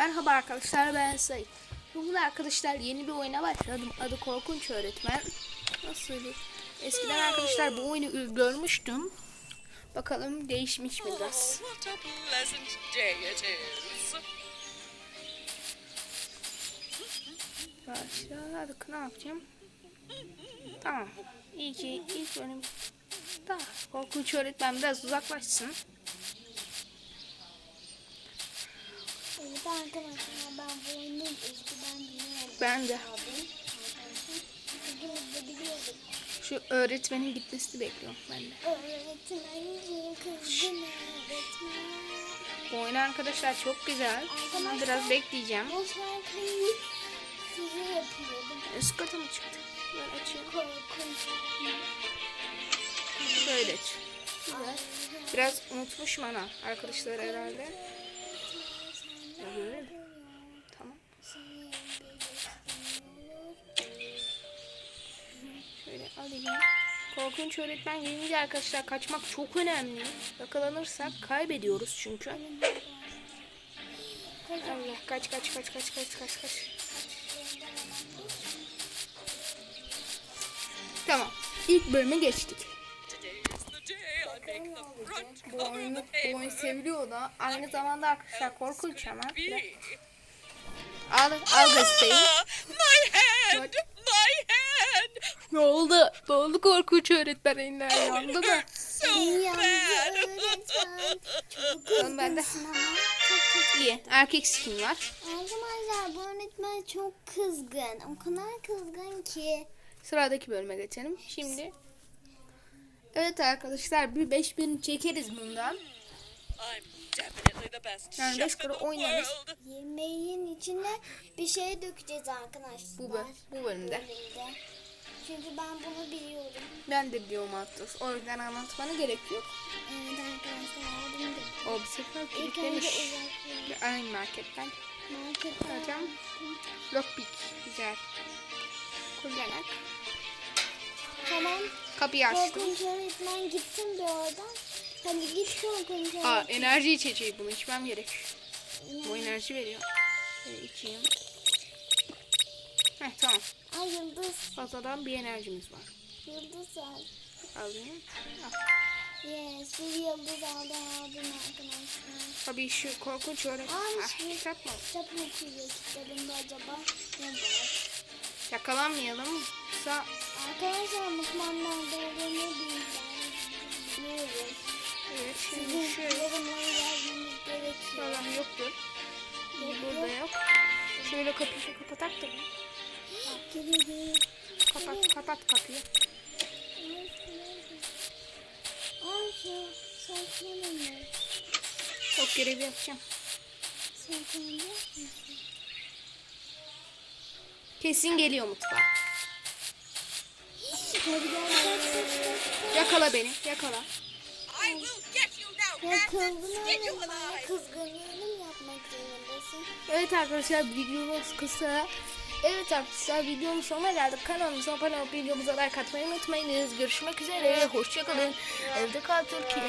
Merhaba arkadaşlar ben Sayın. Bugün arkadaşlar yeni bir oyuna başladım. Adı Korkunç Öğretmen. Nasıl? Eskiden arkadaşlar bu oyunu görmüştüm. Bakalım değişmiş mi biraz. Başladık ne yapacağım? Tamam. İyi ki ilk bölüm da Korkunç Öğretmen biraz uzaklaşsın. Evet arkadaşlar ben bu oyunu eskiden biliyorum. Ben de şu öğretmenin gitmesini bekliyorum ben de. Öğretmenim kızgın öğretmen. Bu oyun arkadaşlar çok güzel. Ama biraz bekleyeceğim. Bu şarkıyı size yapıyordum. Üst kata mı çıktı? Böyle açıyorum. Böyle aç. Güzel. Biraz unutmuşum ana arkadaşlar herhalde. Şöyle alayım. Korkunç öğretmen gelince arkadaşlar kaçmak çok önemli. Yakalanırsak kaybediyoruz çünkü. Allah kaç kaç kaç kaç kaç kaç kaç. Tamam. İlk bölüme geçtik. Bu oyunu, bu oyun seviliyor da aynı zamanda arkadaşlar korkunç ama. Al, al gazeteyi. My! What? My hand! Ne oldu? Ne oldu korkunç öğretmen eller yandı Yalnız bad! öğretmen çok ben de ama çok kızgın. iyi. Erkek skin var. Arkadaşlar bu öğretmen çok kızgın. O kadar kızgın ki. Sıradaki bölüme geçelim. Şimdi Evet arkadaşlar bir 5000 çekeriz bundan. Yani beş chef in kere the oynarız. Yemeğin içine bir şey dökeceğiz arkadaşlar. Bu, böl- bu bölümde. bölümde. Çünkü ben bunu biliyorum. Ben de biliyorum Atlas. O yüzden anlatmana gerek yok. Evet arkadaşlar bunu da. O bir sefer kilitlemiş. Aynı marketten. Marketten. Hocam. Lockpick. Güzel. Kullanak. Tamam. Kapıyı açtım. Korkunç öğretmen gitsin bir oradan. Hadi git korkunç öğretmen. Aa enerji içeceği bunu içmem gerek. Bu enerji veriyor. Şöyle içeyim. Heh tamam. Ay yıldız. Fazladan bir enerjimiz var. Yıldız al. Alayım. Al. Yes bir yıldız aldı aldım arkadaşlar. Tabii şu korkunç öğretmen. Aa, Ah, şey- kitap mı? Kitap okuyor kitabında acaba ne var? Yakalanmayalım. Sa Arkadaşlar mutfağın nerede olduğunu bilmiyorum. evet şimdi Sizin şu yorumları yazmanız gerekiyor. falan yoktur. Burada yok. Şöyle kapıyı kapatak da. Kapat kapat kapıyı. Çok görevi yapacağım. Kesin geliyor mutfağa. Yakala beni. Yakala. Kızgınlığını yapmak zorundasın. Evet arkadaşlar videomuz kısa. Evet arkadaşlar videonun sonuna geldik. Kanalımıza abone olup videomuza like atmayı unutmayınız. Görüşmek üzere. Hoşçakalın. Evde kal Türkiye.